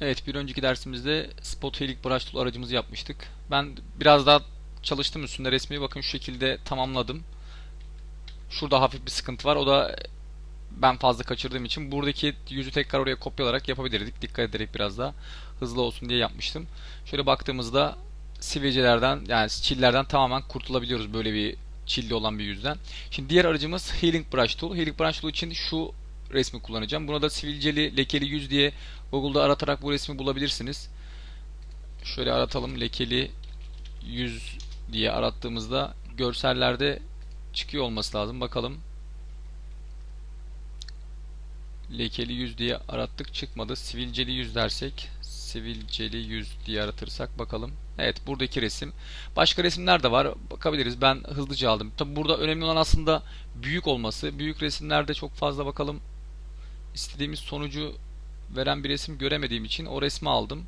Evet bir önceki dersimizde Spot Helix Brush Tool aracımızı yapmıştık. Ben biraz daha çalıştım üstünde resmi bakın şu şekilde tamamladım. Şurada hafif bir sıkıntı var. O da ben fazla kaçırdığım için buradaki yüzü tekrar oraya kopyalarak yapabilirdik. Dikkat ederek biraz daha hızlı olsun diye yapmıştım. Şöyle baktığımızda sivilcelerden yani çillerden tamamen kurtulabiliyoruz böyle bir çilli olan bir yüzden. Şimdi diğer aracımız Healing Brush Tool. Healing Brush Tool için şu resmi kullanacağım. Buna da sivilceli lekeli yüz diye Google'da aratarak bu resmi bulabilirsiniz. Şöyle aratalım lekeli yüz diye arattığımızda görsellerde çıkıyor olması lazım. Bakalım. Lekeli yüz diye arattık çıkmadı. Sivilceli yüz dersek sivilceli yüz diye aratırsak bakalım. Evet buradaki resim. Başka resimler de var. Bakabiliriz. Ben hızlıca aldım. Tabi burada önemli olan aslında büyük olması. Büyük resimlerde çok fazla bakalım. İstediğimiz sonucu veren bir resim göremediğim için o resmi aldım.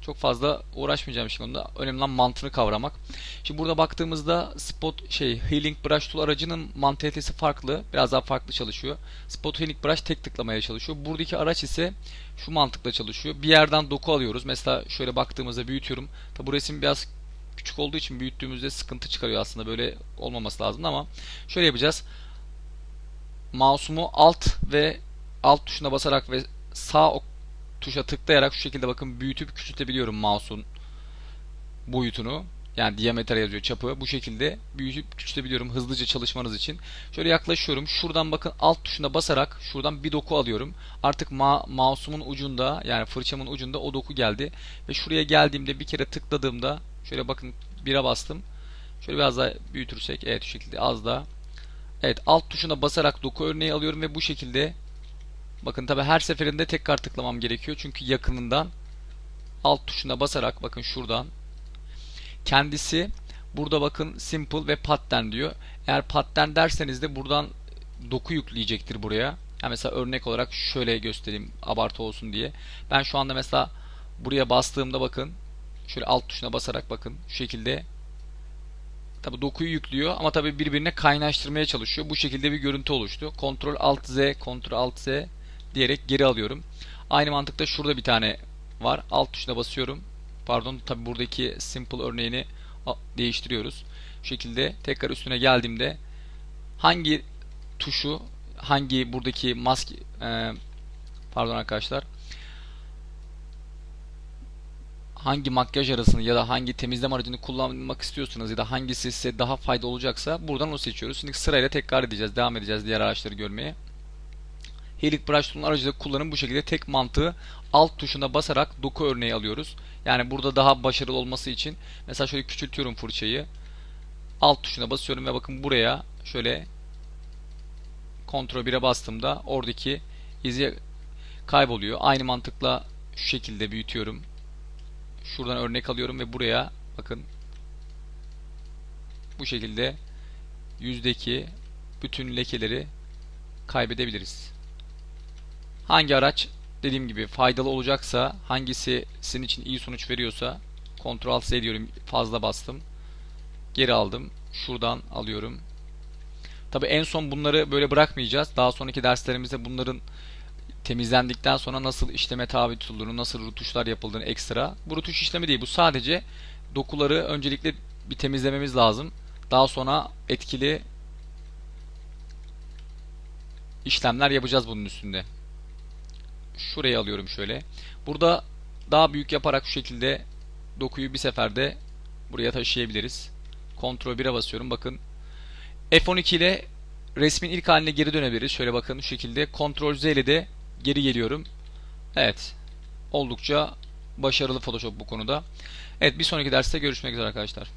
Çok fazla uğraşmayacağım şimdi onda. Önemli olan mantığını kavramak. Şimdi burada baktığımızda Spot şey Healing Brush Tool aracının mantalitesi farklı. Biraz daha farklı çalışıyor. Spot Healing Brush tek tıklamaya çalışıyor. Buradaki araç ise şu mantıkla çalışıyor. Bir yerden doku alıyoruz. Mesela şöyle baktığımızda büyütüyorum. Tabi bu resim biraz küçük olduğu için büyüttüğümüzde sıkıntı çıkarıyor aslında. Böyle olmaması lazım ama şöyle yapacağız. Mouse'umu alt ve alt tuşuna basarak ve sağ ok tuşa tıklayarak şu şekilde bakın büyütüp küçültebiliyorum mouse'un boyutunu. Yani diametre yazıyor çapı. Bu şekilde büyütüp küçültebiliyorum hızlıca çalışmanız için. Şöyle yaklaşıyorum. Şuradan bakın alt tuşuna basarak şuradan bir doku alıyorum. Artık ma mouse'umun ucunda yani fırçamın ucunda o doku geldi. Ve şuraya geldiğimde bir kere tıkladığımda şöyle bakın bire bastım. Şöyle biraz daha büyütürsek evet şu şekilde az daha. Evet alt tuşuna basarak doku örneği alıyorum ve bu şekilde Bakın tabi her seferinde tekrar tıklamam gerekiyor. Çünkü yakınından alt tuşuna basarak bakın şuradan kendisi burada bakın simple ve pattern diyor. Eğer pattern derseniz de buradan doku yükleyecektir buraya. Yani mesela örnek olarak şöyle göstereyim abartı olsun diye. Ben şu anda mesela buraya bastığımda bakın şöyle alt tuşuna basarak bakın şu şekilde Tabi dokuyu yüklüyor ama tabi birbirine kaynaştırmaya çalışıyor. Bu şekilde bir görüntü oluştu. Ctrl Alt Z, Ctrl Alt Z diyerek geri alıyorum. Aynı mantıkta şurada bir tane var. Alt tuşuna basıyorum. Pardon tabi buradaki simple örneğini değiştiriyoruz. Şu şekilde tekrar üstüne geldiğimde hangi tuşu hangi buradaki mask e, pardon arkadaşlar hangi makyaj arasını ya da hangi temizleme aracını kullanmak istiyorsanız ya da hangisi size daha faydalı olacaksa buradan onu seçiyoruz. Şimdi sırayla tekrar edeceğiz. Devam edeceğiz diğer araçları görmeye. Helix Brush Tool'un aracı da kullanım bu şekilde tek mantığı alt tuşuna basarak doku örneği alıyoruz. Yani burada daha başarılı olması için mesela şöyle küçültüyorum fırçayı. Alt tuşuna basıyorum ve bakın buraya şöyle Ctrl 1'e bastığımda oradaki izi kayboluyor. Aynı mantıkla şu şekilde büyütüyorum. Şuradan örnek alıyorum ve buraya bakın bu şekilde yüzdeki bütün lekeleri kaybedebiliriz. Hangi araç dediğim gibi faydalı olacaksa, hangisi sizin için iyi sonuç veriyorsa Ctrl Z diyorum fazla bastım. Geri aldım. Şuradan alıyorum. Tabi en son bunları böyle bırakmayacağız. Daha sonraki derslerimizde bunların temizlendikten sonra nasıl işleme tabi tutulduğunu, nasıl rutuşlar yapıldığını ekstra. Bu rutuş işlemi değil. Bu sadece dokuları öncelikle bir temizlememiz lazım. Daha sonra etkili işlemler yapacağız bunun üstünde. Şurayı alıyorum şöyle. Burada daha büyük yaparak şu şekilde dokuyu bir seferde buraya taşıyabiliriz. Ctrl 1'e basıyorum. Bakın F12 ile resmin ilk haline geri dönebiliriz. Şöyle bakın şu şekilde. Ctrl Z ile de geri geliyorum. Evet. Oldukça başarılı Photoshop bu konuda. Evet bir sonraki derste görüşmek üzere arkadaşlar.